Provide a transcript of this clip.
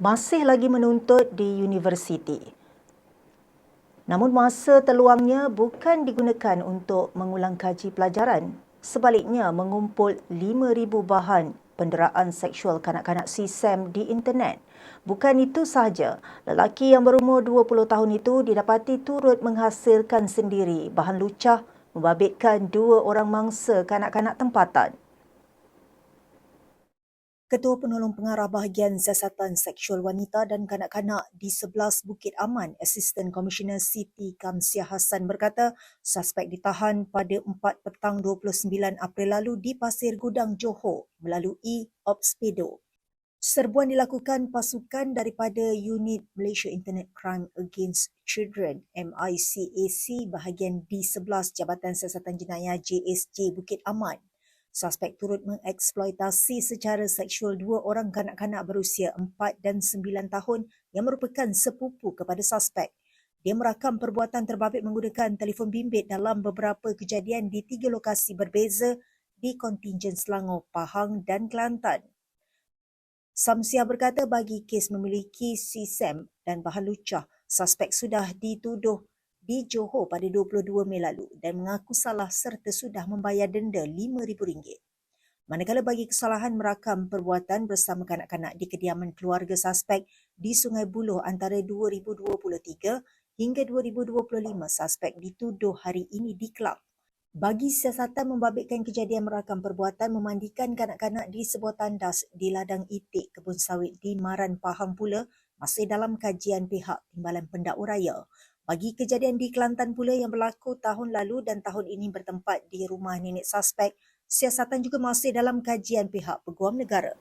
masih lagi menuntut di universiti. Namun masa terluangnya bukan digunakan untuk mengulang kaji pelajaran. Sebaliknya, mengumpul 5,000 bahan penderaan seksual kanak-kanak CSAM di internet. Bukan itu sahaja, lelaki yang berumur 20 tahun itu didapati turut menghasilkan sendiri bahan lucah membabitkan dua orang mangsa kanak-kanak tempatan. Ketua Penolong Pengarah Bahagian Siasatan Seksual Wanita dan Kanak-Kanak di 11 Bukit Aman, Asisten Komisioner Siti Kamsiah Hassan berkata, suspek ditahan pada 4 petang 29 April lalu di Pasir Gudang, Johor melalui Obspedo. Serbuan dilakukan pasukan daripada Unit Malaysia Internet Crime Against Children MICAC bahagian D11 Jabatan Siasatan Jenayah JSJ Bukit Aman. Suspek turut mengeksploitasi secara seksual dua orang kanak-kanak berusia 4 dan 9 tahun yang merupakan sepupu kepada suspek. Dia merakam perbuatan terbabit menggunakan telefon bimbit dalam beberapa kejadian di tiga lokasi berbeza di kontingen Selangor, Pahang dan Kelantan. Samsia berkata bagi kes memiliki CSAM dan bahan lucah, suspek sudah dituduh di Johor pada 22 Mei lalu dan mengaku salah serta sudah membayar denda RM5,000. Manakala bagi kesalahan merakam perbuatan bersama kanak-kanak di kediaman keluarga suspek di Sungai Buloh antara 2023 hingga 2025, suspek dituduh hari ini di kelab. Bagi siasatan membabitkan kejadian merakam perbuatan memandikan kanak-kanak di sebuah tandas di ladang itik kebun sawit di Maran Pahang pula masih dalam kajian pihak Timbalan Pendakwa Raya. Bagi kejadian di Kelantan pula yang berlaku tahun lalu dan tahun ini bertempat di rumah nenek suspek, siasatan juga masih dalam kajian pihak peguam negara.